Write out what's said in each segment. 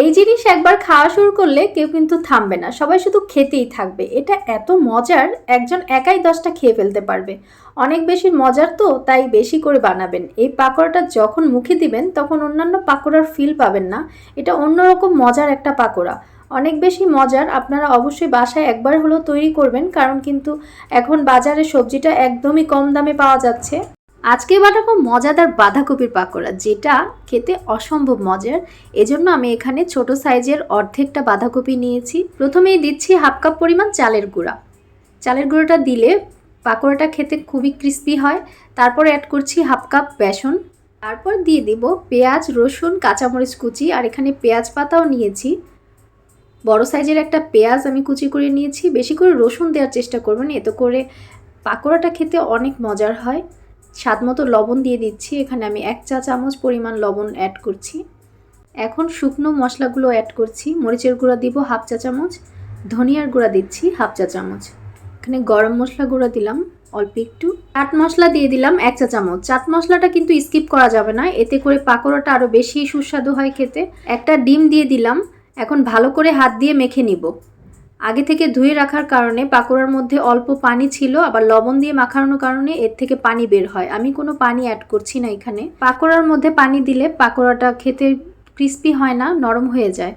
এই জিনিস একবার খাওয়া শুরু করলে কেউ কিন্তু থামবে না, সবাই শুধু খেতেই থাকবে। এটা এত মজার, একজন একাই দশটা খেয়ে ফেলতে পারবে। অনেক বেশি মজার তো, তাই বেশি করে বানাবেন। এই পাকোড়াটা যখন মুখে দিবেন, তখন অন্যান্য পাকোড়ার ফিল পাবেন না। এটা অন্যরকম মজার একটা পাকোড়া। অনেক বেশি মজার, আপনারা অবশ্যই বাসায় একবার হলেও তৈরি করবেন, কারণ কিন্তু এখন বাজারে সবজিটা একদমই কম দামে পাওয়া যাচ্ছে। আজকে বানাবো মজাদার বাঁধাকপির পাকোড়া, যেটা খেতে অসম্ভব মজার। এজন্য আমি এখানে ছোট সাইজের অর্ধেকটা বাঁধাকপি নিয়েছি। প্রথমেই দিচ্ছি হাফ কাপ পরিমাণ চালের গুঁড়া। চালের গুঁড়োটা দিলে পাকোড়াটা খেতে খুবই ক্রিস্পি হয়। তারপর অ্যাড করছি হাফ কাপ বেসন। তারপর দিয়ে দিব পেঁয়াজ, রসুন, কাঁচামরিচ কুচি, আর এখানে পেঁয়াজ পাতাও নিয়েছি। বড় সাইজের একটা পেঁয়াজ আমি কুচি করে নিয়েছি। বেশি করে রসুন দেওয়ার চেষ্টা করবেন এতে করে পাকোড়াটা খেতে অনেক মজার হয়। স্বাদ মতো লবণ দিয়ে দিচ্ছি। এখানে আমি এক চা চামচ পরিমাণ লবণ অ্যাড করছি। এখন শুকনো মশলাগুলো অ্যাড করছি। মরিচের গুঁড়া দিব হাফ চা চামচ। ধনিয়ার গুঁড়া দিচ্ছি হাফ চা চামচ। এখানে গরম মশলা গুঁড়া দিলাম অল্প একটু। চাট মশলা দিয়ে দিলাম এক চা চামচ। চাট মশলাটা কিন্তু স্কিপ করা যাবে না। এতে করে পাকোড়াটা আরও বেশি সুস্বাদু হয় খেতে। একটা ডিম দিয়ে দিলাম। এখন ভালো করে হাত দিয়ে মেখে নিব। আগে থেকে ধুয়ে রাখার কারণে পাকোড়ার মধ্যে অল্প পানি ছিল, আবার লবণ দিয়ে মাখানোর কারণে এর থেকে পানি বের হয়। আমি কোনো পানি অ্যাড করছি না এখানে। পাকোড়ার মধ্যে পানি দিলে পাকোড়াটা খেতে ক্রিস্পি হয় না, নরম হয়ে যায়।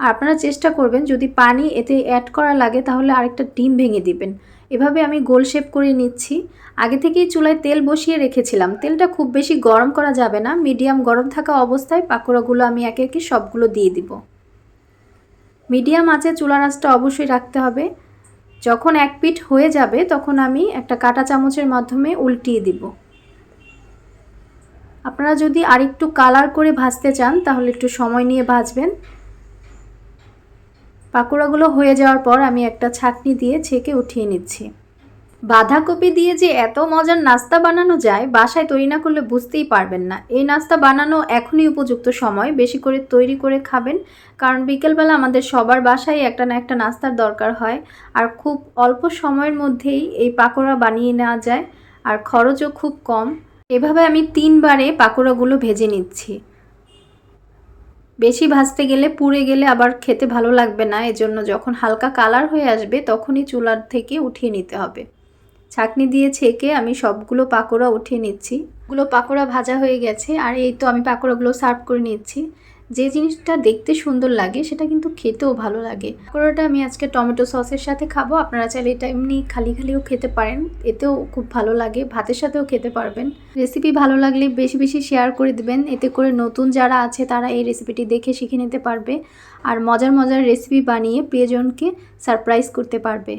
আর আপনারা চেষ্টা করবেন, যদি পানি এতে অ্যাড করা লাগে, তাহলে আরেকটা ডিম ভেঙে দিবেন। এভাবে আমি গোল শেপ করে নিচ্ছি। আগে থেকেই চুলায় তেল বসিয়ে রেখেছিলাম। তেলটা খুব বেশি গরম করা যাবে না। মিডিয়াম গরম থাকা অবস্থায় পাকোড়াগুলো আমি একে একে সবগুলো দিয়ে দিব। মিডিয়াম আঁচে চুলার আঁচটা অবশ্যই রাখতে হবে। যখন এক পিট হয়ে যাবে, তখন আমি একটা কাটা চামচের মাধ্যমে উল্টিয়ে দিব। আপনারা যদি আরেকটু কালার করে ভাজতে চান, তাহলে একটু সময় নিয়ে ভাজবেন। পাকোড়াগুলো হয়ে যাওয়ার পর আমি একটা ছাঁকনি দিয়ে ছেঁকে উঠিয়ে নিচ্ছি। বাঁধাকপি দিয়ে যে এত মজার নাস্তা বানানো যায়, বাসায় তৈরি না করলে বুঝতেই পারবেন না। এই নাস্তা বানানো এখনই উপযুক্ত সময়। বেশি করে তৈরি করে খাবেন, কারণ বিকেলবেলা আমাদের সবার বাসায় একটা না একটা নাস্তার দরকার হয়। আর খুব অল্প সময়ের মধ্যেই এই পাকোড়া বানিয়ে নেওয়া যায়, আর খরচও খুব কম। এভাবে আমি তিনবারে পাকোড়াগুলো ভেজে নিচ্ছি। বেশি ভাজতে গেলে পুড়ে গেলে আবার খেতে ভালো লাগবে না। এজন্য যখন হালকা কালার হয়ে আসবে, তখনই চুলার থেকে উঠিয়ে নিতে হবে। ছাকনি দিয়ে ছেঁকে আমি সবগুলো পাকোড়া উঠিয়ে নিচ্ছি। গুলো পাকোড়া ভাজা হয়ে গেছে আর এই তো আমি পাকোড়াগুলো সার্ভ করে নিচ্ছি। যে জিনিসটা দেখতে সুন্দর লাগে সেটা কিন্তু খেতেও ভালো লাগে। পাকোড়াটা আমি আজকে টমেটো সসের সাথে খাব। আপনারা চাইলে এটা এমনি খালি খালিও খেতে পারেন। এতেও খুব ভালো লাগে। ভাতের সাথেও খেতে পারবেন। রেসিপি ভালো লাগলে বেশি বেশি শেয়ার করে দিবেন। এতে করে নতুন যারা আছে তারা এই রেসিপিটি দেখে শিখে নিতে পারবে। আর মজার মজার রেসিপি বানিয়ে প্রিয়জনকে সারপ্রাইজ করতে পারবে।